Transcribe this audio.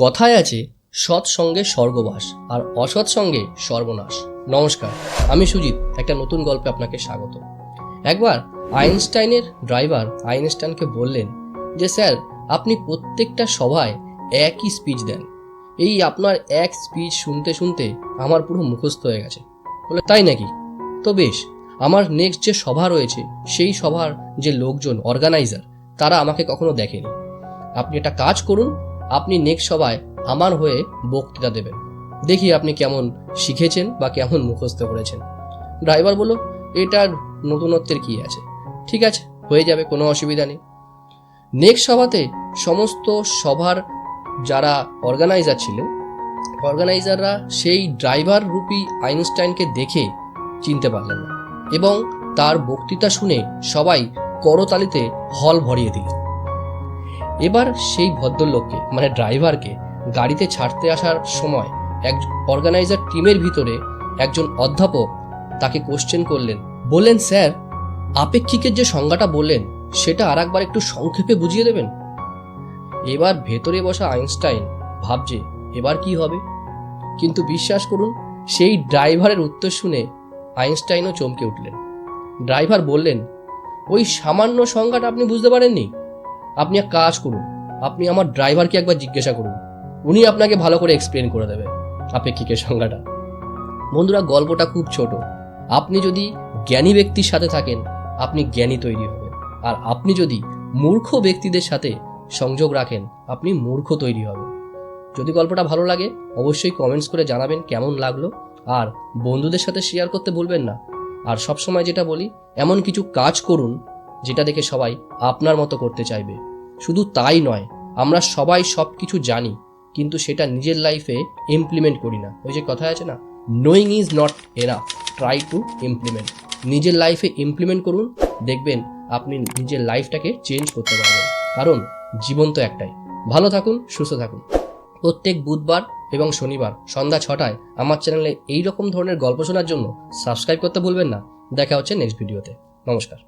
কথায় আছে, সৎ সঙ্গে স্বর্গবাস আর অসৎ সঙ্গে সর্বনাশ। নমস্কার, আমি সুজিত, একটা নতুন গল্পে আপনাকে স্বাগত। একবার আইনস্টাইনের ড্রাইভার আইনস্টাইনকে বললেন যে, স্যার, আপনি প্রত্যেকটা সভায় একই স্পিচ দেন। এই আপনার এক স্পিচ শুনতে শুনতে আমার পুরো মুখস্থ হয়ে গেছে। বলে, তাই নাকি? তো বেশ, আমার নেক্সট যে সভা রয়েছে, সেই সভার যে লোকজন অর্গানাইজার তারা আমাকে কখনো দেখেনি। আপনি একটা কাজ করুন আপনি নেক্সট সভায় আমার হয়ে বক্তৃতা দেবেন। দেখি আপনি কেমন শিখেছেন বা কেমন মুখস্থ করেছেন। ড্রাইভার বলল, এটার নতুনত্বের কি আছে? ঠিক আছে, হয়ে যাবে, কোনো অসুবিধা নেই। নেক্সট সভাতে সমস্ত সভার যারা অর্গানাইজার ছিলেন অর্গানাইজাররা সেই ড্রাইভার রূপী আইনস্টাইনকে দেখে চিনতে পারলেন না এবং তার বক্তৃতা শুনে সবাই করতালিতে হল ভরিয়ে দিল এবার সেই ভদ্রলোককে মানে ড্রাইভারকে, গাড়িতে ছাড়তে আসার সময় এক অর্গানাইজার টিমের ভিতরে একজন অধ্যাপক তাকে কোশ্চেন করলেন। বললেন, স্যার, আপেক্ষিকের যে সংজ্ঞাটা বললেন, সেটা আর একবার একটু সংক্ষেপে বুঝিয়ে দেবেন? এবার ভেতরে বসা আইনস্টাইন ভাবছে, এবার কি হবে? কিন্তু বিশ্বাস করুন, সেই ড্রাইভারের উত্তর শুনে আইনস্টাইনও চমকে উঠলেন। ড্রাইভার বললেন, ওই সামান্য সংজ্ঞাটা আপনি বুঝতে পারেননি? আপনি এক কাজ করুন, আপনি আমার ড্রাইভারকে একবার জিজ্ঞাসা করুন, উনি আপনাকে ভালো করে এক্সপ্লেন করে দেবে আপেক্ষিকের সংজ্ঞাটা। বন্ধুরা, গল্পটা খুব ছোট। আপনি যদি জ্ঞানী ব্যক্তির সাথে থাকেন, আপনি জ্ঞানী তৈরি হবেন। আর আপনি যদি মূর্খ ব্যক্তিদের সাথে সংযোগ রাখেন, আপনি মূর্খ তৈরি হবেন। যদি গল্পটা ভালো লাগে, অবশ্যই কমেন্টস করে জানাবেন কেমন লাগল। আর বন্ধুদের সাথে শেয়ার করতে ভুলবেন না। আর সবসময় যেটা বলি, এমন কিছু কাজ করুন, যেটা দেখে সবাই আপনার মতো করতে চাইবে। শুধু তাই নয়, আমরা সবাই সব কিছু জানি, কিন্তু সেটা নিজের লাইফে ইমপ্লিমেন্ট করি না। ওই যে কথা আছে না knowing is not enough try to implement নিজের লাইফে ইমপ্লিমেন্ট করুন, দেখবেন আপনি নিজের লাইফটাকে চেঞ্জ করতে পারবেন। কারণ জীবন তো একটাই। ভালো থাকুন, সুস্থ থাকুন। প্রত্যেক বুধবার এবং শনিবার সন্ধ্যা ছটায় আমার চ্যানেলে এই রকম ধরনের গল্প শোনার জন্য সাবস্ক্রাইব করতে ভুলবেন না। দেখা হচ্ছে নেক্সট ভিডিওতে নমস্কার।